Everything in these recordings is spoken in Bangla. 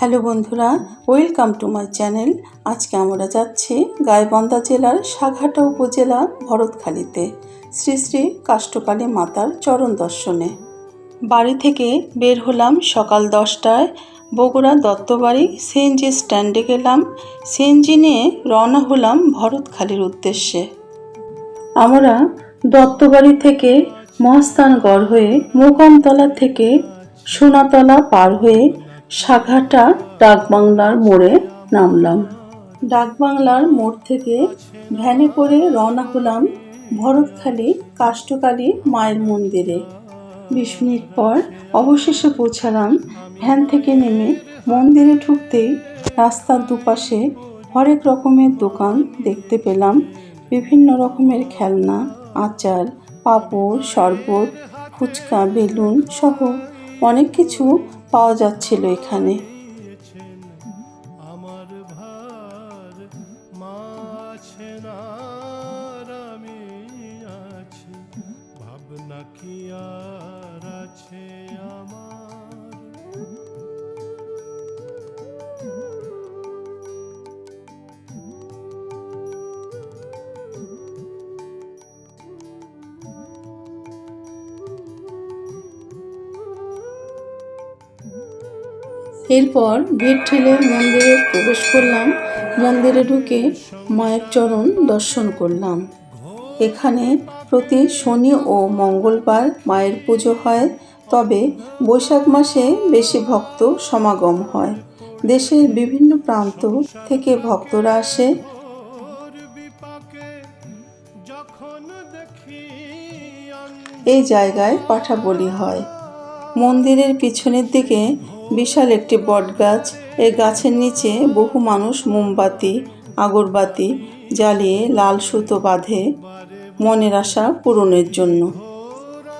হ্যালো বন্ধুরা, ওয়েলকাম টু মাই চ্যানেল। আজকে আমরা যাচ্ছি গাইবান্ধা জেলার সাঘাটা উপজেলা ভরতখালীতে, শ্রী শ্রী কাষ্টকালী মাতার চরণ দর্শনে। বাড়ি থেকে বের হলাম সকাল দশটায়, বগুড়া দত্তবাড়ি সিএনজি স্ট্যান্ডে গেলাম। সিএনজি নিয়ে রওনা হলাম ভরতখালীর উদ্দেশ্যে। আমরা দত্তবাড়ি থেকে মহাস্থানগড় হয়ে মোকামতলা থেকে সোনাতলা পার হয়ে সাঘাটা ডাকবাংলার মোড়ে নামলাম। ডাকবাংলার মোড় থেকে ভ্যানে করে রওনা হলাম ভরতখালী কাষ্টকালী মায়ের মন্দিরে। বিশ মিনিট পর অবশেষে পৌঁছালাম ভ্যান থেকে নেমে মন্দিরে ঢুকতেই রাস্তার দুপাশে হরেক রকমের দোকান দেখতে পেলাম, বিভিন্ন রকমের খেলনা, আচার, পাঁপড়, শরবত, ফুচকা, বেলুন সহ অনেক কিছু পাওয়া যাচ্ছিল এখানে। ভাবনা কি আর আছে আমার? এরপর ভিড় ঠেলে মন্দিরে প্রবেশ করলাম। মন্দিরে ঢুকে মায়ের চরণ দর্শন করলাম। এখানে প্রতি শনি ও মঙ্গলবার মায়ের পুজো হয়, তবে বৈশাখ মাসে বেশি ভক্ত সমাগম হয়। দেশের বিভিন্ন প্রান্ত থেকে ভক্তরা আসে। এই জায়গায় পাঠা বলি হয়। মন্দিরের পিছনের দিকে বিশাল একটি বটগাছ। এই গাছের নিচে বহু মানুষ মোমবাতি, আগরবাতি জ্বালিয়ে লাল সুতো বাঁধে মনের আশা পূরণের জন্য।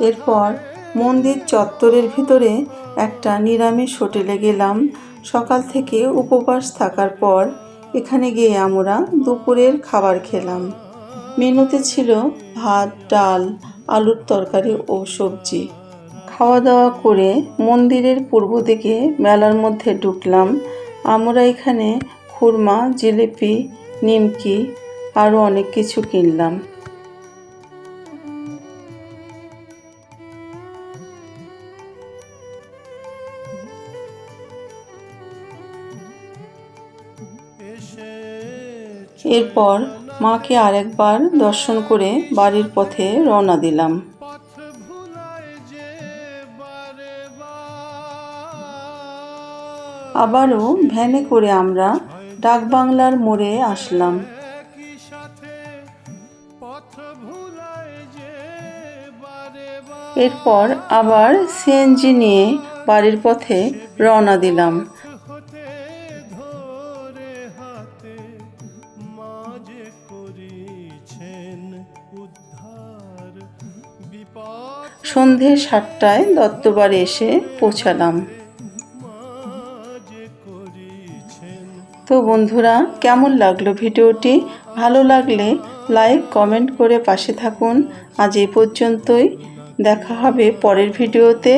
এরপর মন্দির চত্বরের ভিতরে একটা নিরামিষ হোটেলে গেলাম। সকাল থেকে উপবাস থাকার পর এখানে গিয়ে আমরা দুপুরের খাবার খেলাম। মেনুতে ছিল ভাত, ডাল, আলুর তরকারি ও সবজি। খাওয়া দাওয়া করে মন্দিরের পূর্ব দিকে মেলার মধ্যে ঢুকলাম। আমরা এখানে খুরমা, জিলিপি, নিমকি আরও অনেক কিছু কিনলাম। এরপর মাকে আরেকবার দর্শন করে বাড়ির পথে রওনা দিলাম। আবারও ভ্যানে করে আমরা ডাকবাংলার মোড়ে আসলাম। এরপর আবার সিএনজি নিয়ে বাড়ির পথে রওনা দিলাম। সন্ধে সাতটায় দত্তবাড়ি এসে পৌঁছালাম। তো বন্ধুরা, কেমন লাগল ভিডিওটি? ভালো লাগলে লাইক, কমেন্ট করে পাশে থাকুন। আজ এই পর্যন্তই। দেখা হবে পরের ভিডিওতে।